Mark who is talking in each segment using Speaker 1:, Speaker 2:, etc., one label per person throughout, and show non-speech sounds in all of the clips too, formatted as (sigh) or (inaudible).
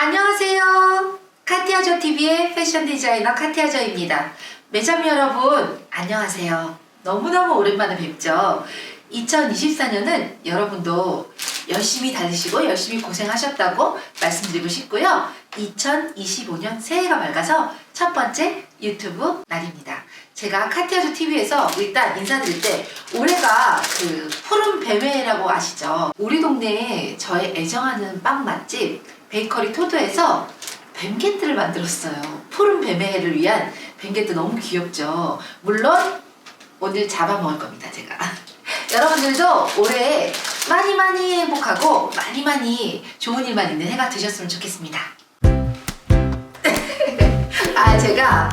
Speaker 1: 안녕하세요. 카티아조 TV의 패션 디자이너 카티아조입니다. 매점 여러분, 안녕하세요. 너무너무 오랜만에 뵙죠. 2024년은 여러분도 열심히 다니시고 열심히 고생하셨다고 말씀드리고 싶고요. 2025년 새해가 밝아서 첫 번째 유튜브 날입니다. 제가 카티아조 TV에서 일단 인사드릴 때 올해가 그 푸른 뱀회라고 아시죠? 우리 동네에 저의 애정하는 빵 맛집 베이커리 토도에서 뱀게트를 만들었어요. 푸른 뱀회를 위한 뱀게트 너무 귀엽죠? 물론 오늘 잡아먹을 겁니다, 제가. (laughs) 여러분들도 올해 많이 많이 행복하고 많이 많이 좋은 일만 있는 해가 되셨으면 좋겠습니다. (laughs) 아, 제가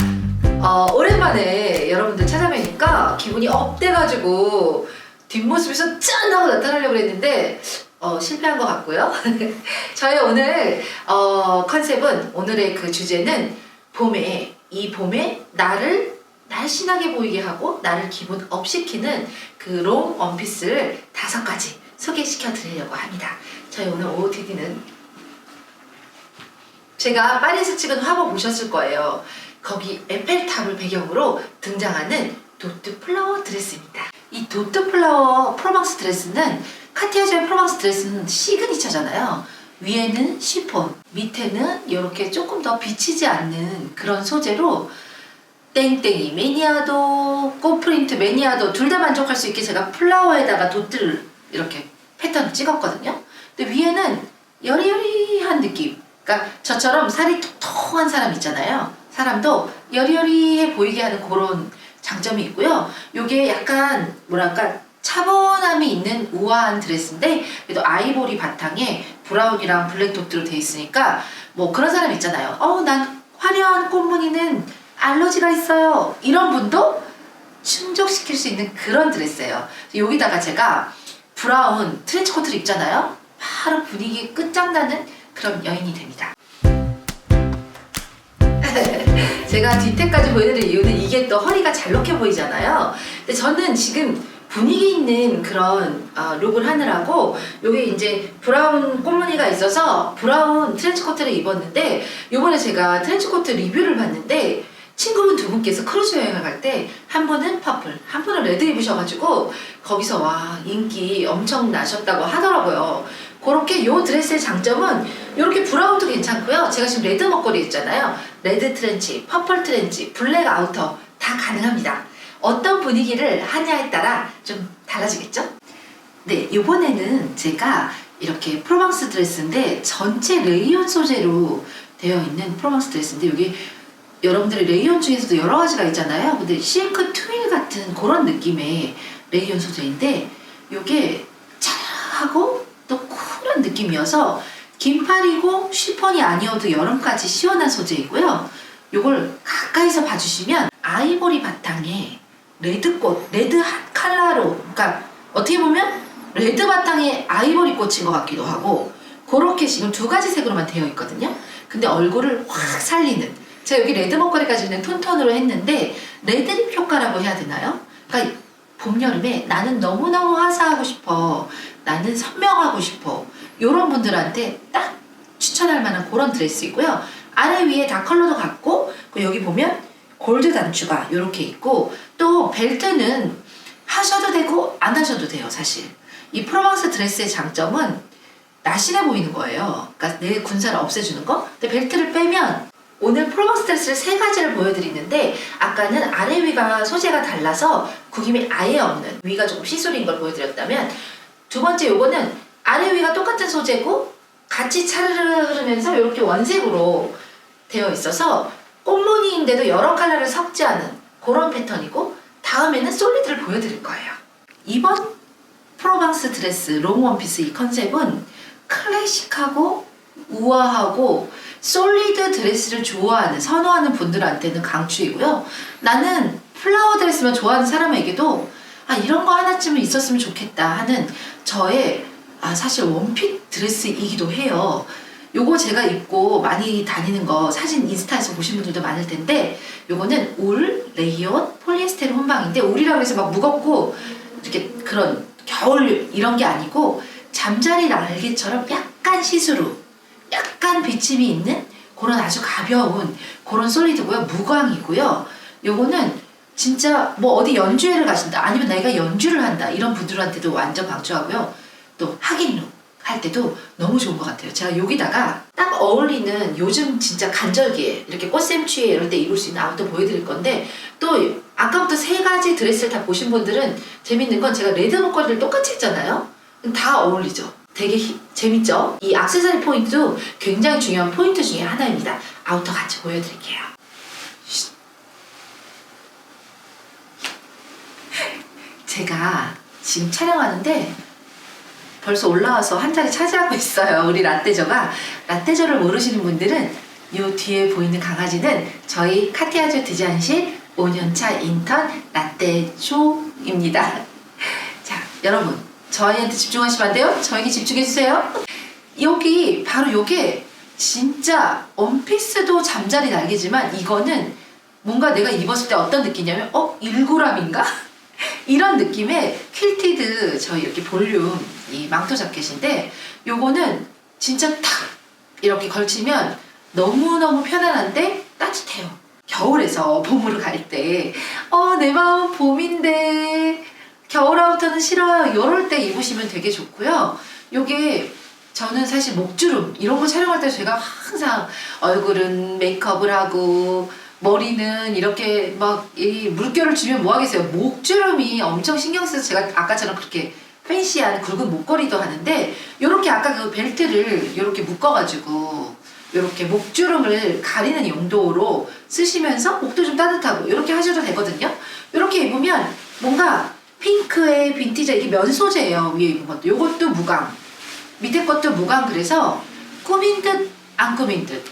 Speaker 1: 어, 오랜만에 여러분들 찾아뵈니까 기분이 업돼가지고 뒷모습에서 짠 하고 나타나려고 했는데 어, 실패한 것 같고요. (laughs) 저희 오늘 어, 컨셉은 오늘의 그 주제는 봄에 이 봄에 나를 날씬하게 보이게 하고 나를 기분 업 시키는 그 롱 원피스를 다섯 가지 소개시켜 드리려고 합니다. 저희 오늘 OOTD는 제가 파리에서 찍은 화보 보셨을 거예요. 거기 에펠탑을 배경으로 등장하는 도트 플라워 드레스입니다. 이 도트 플라워 프로방스 드레스는 카티아조의 프로방스 드레스는 시그니처잖아요. 위에는 시폰, 밑에는 이렇게 조금 더 비치지 않는 그런 소재로 땡땡이 매니아도, 꽃프린트 매니아도 둘 다 만족할 수 있게 제가 플라워에다가 도트를 이렇게 패턴 찍었거든요. 근데 위에는 여리여리한 느낌. 그러니까 저처럼 살이 톡톡한 사람 있잖아요. 사람도 여리여리해 보이게 하는 그런 장점이 있고요. 요게 약간 뭐랄까 차분함이 있는 우아한 드레스인데 그래도 아이보리 바탕에 브라운이랑 블랙 도트로 돼 있으니까 뭐 그런 사람 있잖아요. 어, 난 화려한 꽃무늬는 알러지가 있어요. 이런 분도 충족시킬 수 있는 그런 드레스예요. 여기다가 제가 브라운 트렌치 코트를 입잖아요. 바로 분위기 끝장나는 그런 여인이 됩니다. (laughs) 제가 뒤태까지 보여드릴 이유는 이게 또 허리가 잘 녹해 보이잖아요. 근데 저는 지금 분위기 있는 그런 어, 룩을 하느라고 요게 이제 브라운 꽃무늬가 있어서 브라운 트렌치 코트를 입었는데 요번에 제가 트렌치 코트 리뷰를 봤는데 친구분 두 분께서 크루즈 여행을 갈 때 한 분은 퍼플, 한 분은 레드 입으셔가지고 거기서 와 인기 엄청 나셨다고 하더라고요. 그렇게 요 드레스의 장점은 이렇게 브라운도 괜찮고요. 제가 지금 레드 먹거리 있잖아요. 레드 트렌치, 퍼플 트렌치, 블랙 아우터 다 가능합니다. 어떤 분위기를 하냐에 따라 좀 달라지겠죠? 네, 이번에는 제가 이렇게 프로방스 드레스인데 전체 레이온 소재로 되어 있는 프로방스 드레스인데 여기 여러분들이 레이온 중에서도 여러 가지가 있잖아요. 근데 실크 트윌 같은 그런 느낌의 레이온 소재인데 이게 차하고 또 쿨한 느낌이어서 긴팔이고 쉬폰이 아니어도 여름까지 시원한 소재이고요. 이걸 가까이서 봐주시면 아이보리 바탕에 레드꽃, 레드 핫 컬러로 그러니까 어떻게 보면 레드 바탕에 아이보리 꽃인 것 같기도 하고 그렇게 지금 두 가지 색으로만 되어 있거든요. 근데 얼굴을 확 살리는 제가 여기 레드 목걸이까지는 톤톤으로 했는데 레드립 효과라고 해야 되나요? 그러니까 봄 여름에 나는 너무너무 화사하고 싶어 나는 선명하고 싶어 이런 분들한테 딱 추천할 만한 그런 드레스이고요. 아래 위에 다 컬러도 같고 그 여기 보면 골드 단추가 이렇게 있고 또 벨트는 하셔도 되고 안 하셔도 돼요 사실. 이 프로방스 드레스의 장점은 날씬해 보이는 거예요. 그러니까 내 군살을 없애주는 거? 근데 벨트를 빼면 오늘 프로방스 드레스를 세 가지를 보여드리는데 아까는 아래 위가 소재가 달라서 구김이 아예 없는 위가 조금 시술인 걸 보여드렸다면 두 번째 요거는 아래 위가 똑같은 소재고 같이 차르르 흐르면서 이렇게 원색으로 되어 있어서 꽃무늬인데도 여러 컬러를 섞지 않은 그런 패턴이고 다음에는 솔리드를 보여드릴 거예요. 이번 프로방스 드레스 롱 원피스 이 컨셉은 클래식하고 우아하고 솔리드 드레스를 좋아하는 선호하는 분들한테는 강추이고요. 나는 플라워 드레스만 좋아하는 사람에게도 아 이런 거 하나쯤은 있었으면 좋겠다 하는 저의 아 사실 원핏 드레스이기도 해요. 요거 제가 입고 많이 다니는 거 사진 인스타에서 보신 분들도 많을 텐데 요거는 울, 레이온, 폴리에스테르 혼방인데 울이라고 해서 막 무겁고 이렇게 그런 겨울 이런 게 아니고 잠자리 날개처럼 약간 시스루 약간 비침이 있는 그런 아주 가벼운 그런 솔리드고요. 무광이고요. 요거는 진짜 뭐 어디 연주회를 가신다 아니면 내가 연주를 한다 이런 분들한테도 완전 강추하고요. 또 하객룩 할 때도 너무 좋은 것 같아요. 제가 여기다가 딱 어울리는 요즘 진짜 간절기에 이렇게 꽃샘추위에 이럴 때 입을 수 있는 아무튼 보여드릴 건데 또 아까부터 세 가지 드레스를 다 보신 분들은 재밌는 건 제가 레드 목걸이를 똑같이 했잖아요. 다 어울리죠. 되게 히- 재밌죠? 이 악세사리 포인트도 굉장히 중요한 포인트 중에 하나입니다. 아우터 같이 보여드릴게요. 쉿. 제가 지금 촬영하는데 벌써 올라와서 한 자리 차지하고 있어요. 우리 라떼저가. 라떼저를 모르시는 분들은 요 뒤에 보이는 강아지는 저희 카티아주 디자인실 5년차 인턴 라떼조입니다. 자, 여러분. 저희한테 집중하시면 안 돼요? 저에게 집중해주세요. 여기, 바로 요게 진짜 원피스도 잠자리 날개지만 이거는 뭔가 내가 입었을 때 어떤 느낌이냐면 어? 일고람인가? 이런 느낌의 퀼티드 저희 이렇게 볼륨 이 망토 자켓인데 요거는 진짜 탁 이렇게 걸치면 너무너무 편안한데 따뜻해요. 겨울에서 봄으로 갈 때, 어, 내 마음 봄인데, 겨울 아우터는 싫어요. 이럴 때 입으시면 되게 좋고요. 요게 저는 사실 목주름, 이런 거 촬영할 때 제가 항상 얼굴은 메이크업을 하고, 머리는 이렇게 막 이 물결을 주면 뭐 하겠어요. 목주름이 엄청 신경 쓰여서 제가 아까처럼 그렇게 팬시한 굵은 목걸이도 하는데 요렇게 아까 그 벨트를 요렇게 묶어가지고 요렇게 목주름을 가리는 용도로 쓰시면서 목도 좀 따뜻하고 요렇게 하셔도 되거든요. 요렇게 입으면 뭔가 핑크의 빈티지 이게 면 소재예요. 위에 입은 것도 요것도 무광 밑에 것도 무광 그래서 꾸민 듯 안 꾸민 듯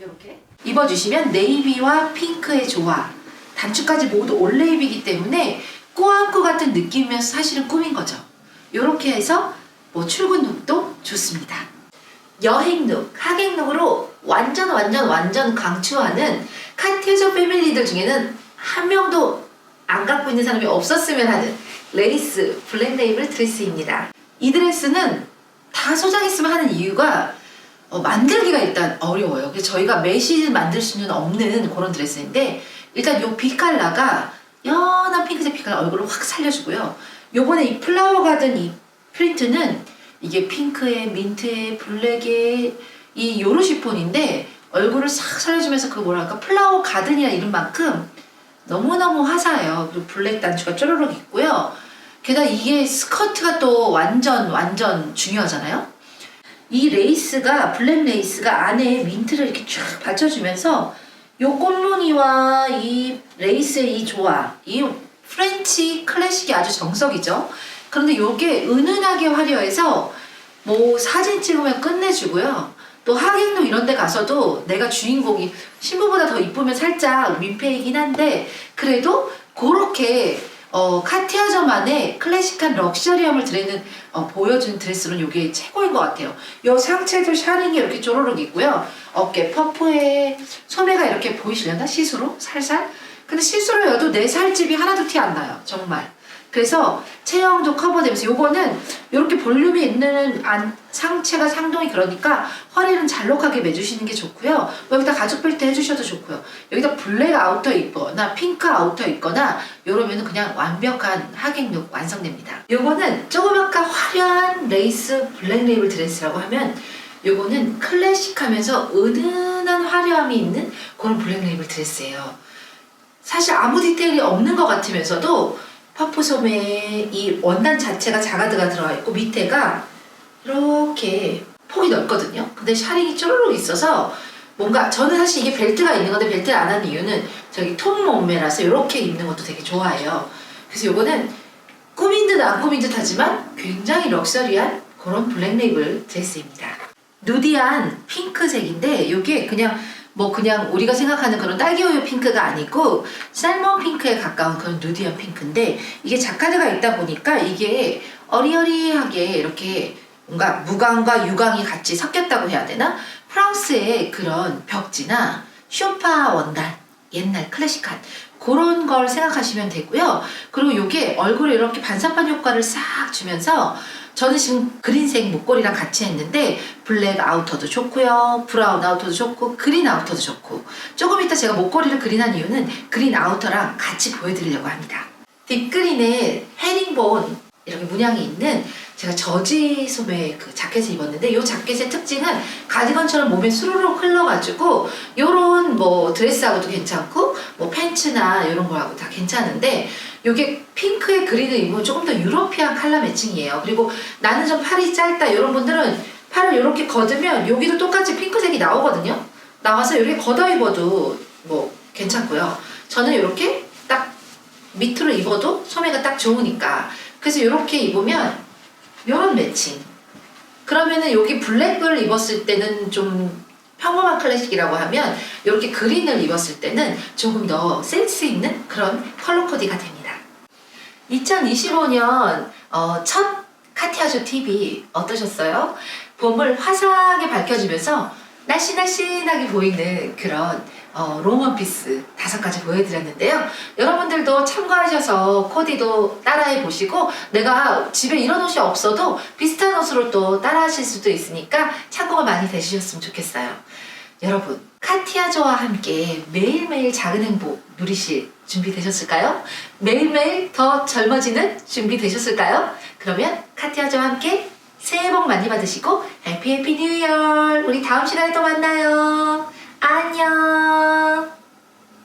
Speaker 1: 이렇게 입어주시면 네이비와 핑크의 조화 단추까지 모두 올레입이기 때문에 꾸안꾸 같은 느낌이면서 사실은 꾸민 거죠. 이렇게 해서 뭐 출근 룩도 좋습니다. 여행 룩, 하객 룩으로 완전 완전 완전 강추하는 카티에저 패밀리들 중에는 한 명도 안 갖고 있는 사람이 없었으면 하는 레이스 블랙 레이블 드레스입니다. 이 드레스는 다 소장했으면 하는 이유가 어, 만들기가 일단 어려워요. 그래서 저희가 매 시즌 만들 수는 없는 그런 드레스인데 일단 요 빛깔라가 연한 핑크색 빛깔 얼굴을 확 살려주고요. 요번에 이 플라워 가든 이 프린트는 이게 핑크에 민트에 블랙에 이 요로 시폰인데 얼굴을 싹 살려주면서 그 뭐랄까 플라워 가든이라 이런 만큼 너무너무 화사해요. 그리고 블랙 단추가 쪼르륵 있고요. 게다가 이게 스커트가 또 완전 완전 중요하잖아요. 이 레이스가 블랙 레이스가 안에 민트를 이렇게 쫙 받쳐주면서 요 꽃무늬와 이 레이스의 이 조화, 이 프렌치 클래식이 아주 정석이죠. 그런데 요게 은은하게 화려해서 뭐 사진 찍으면 끝내주고요. 또 하객로 이런 데 가서도 내가 주인공이 신부보다 더 이쁘면 살짝 민폐이긴 한데 그래도 그렇게 어, 카티아저만의 클래식한 럭셔리함을 드리는 어, 보여준 드레스는 이게 최고인 것 같아요. 요 상체도 샤링이 이렇게 쪼르륵 있고요. 어깨 퍼프에 소매가 이렇게 보이시려나? 시스루? 살살? 근데 시스루여도 내 살집이 하나도 티 안 나요. 정말. 그래서 체형도 커버되면서 요거는 이렇게 볼륨이 있는 안, 상체가 상동이 그러니까 허리는 잘록하게 매주시는 게 좋고요. 여기다 가죽 벨트 해주셔도 좋고요. 여기다 블랙 아우터 입거나 핑크 아우터 입거나 이러면 그냥 완벽한 하객룩 완성됩니다. 요거는 조금 아까 화려한 레이스 블랙 레이블 드레스라고 하면 요거는 클래식하면서 은은한 화려함이 있는 그런 블랙 레이블 드레스예요. 사실 아무 디테일이 없는 것 같으면서도 소매에 이 원단 자체가 자가드가 들어가 있고 밑에가 이렇게 폭이 넓거든요. 근데 샤링이 쪼르륵 있어서 뭔가 저는 사실 이게 벨트가 있는 건데 벨트를 안 하는 이유는 저기 통 몸매라서 이렇게 입는 것도 되게 좋아해요. 그래서 요거는 꾸민 듯 안 꾸민 듯 하지만 굉장히 럭셔리한 그런 블랙 레이블 드레스입니다. 누디한 핑크색인데 이게 그냥 뭐 그냥 우리가 생각하는 그런 딸기우유 핑크가 아니고 쌀몬 핑크에 가까운 그런 누디한 핑크인데 이게 자카드가 있다 보니까 이게 어리어리하게 이렇게 뭔가 무광과 유광이 같이 섞였다고 해야 되나? 프랑스의 그런 벽지나 쇼파 원단 옛날 클래식한 그런 걸 생각하시면 되고요. 그리고 이게 얼굴에 이렇게 반사판 효과를 싹 주면서 저는 지금 그린색 목걸이랑 같이 했는데 블랙 아우터도 좋고요. 브라운 아우터도 좋고 그린 아우터도 좋고 조금 이따 제가 목걸이를 그린한 이유는 그린 아우터랑 같이 보여드리려고 합니다. 딥그린에 헤링본 이렇게 문양이 있는 제가 저지 소매 그 자켓을 입었는데 이 자켓의 특징은 가디건처럼 몸에 수르륵 흘러가지고 요런 뭐 드레스하고도 괜찮고 뭐 팬츠나 이런 거하고 다 괜찮은데 요게 핑크의 그린을 입으면 조금 더 유러피안 컬러 매칭이에요. 그리고 나는 좀 팔이 짧다 이런 분들은 팔을 이렇게 걷으면 여기도 똑같이 핑크색이 나오거든요. 나와서 이렇게 걷어 입어도 뭐 괜찮고요. 저는 이렇게 딱 밑으로 입어도 소매가 딱 좋으니까 그래서 이렇게 입으면 이런 매칭 그러면은 여기 블랙을 입었을 때는 좀 평범한 클래식이라고 하면 이렇게 그린을 입었을 때는 조금 더 센스 있는 그런 컬러 코디가 됩니다. 2025년 어, 첫 카티아조 TV 어떠셨어요? 봄을 화사하게 밝혀주면서 날씬날씬하게 보이는 그런 어, 롱원피스 다섯 가지 보여드렸는데요. 여러분들도 참고하셔서 코디도 따라해 보시고 내가 집에 이런 옷이 없어도 비슷한 옷으로 또 따라하실 수도 있으니까 참고가 많이 되셨으면 좋겠어요. 여러분 카티아조와 함께 매일매일 작은 행복 누리실 준비 되셨을까요? 매일매일 더 젊어지는 준비 되셨을까요? 그러면 카티아조와 함께 새해 복 많이 받으시고 해피 해피 뉴 이어 우리 다음 시간에 또 만나요. 안녕.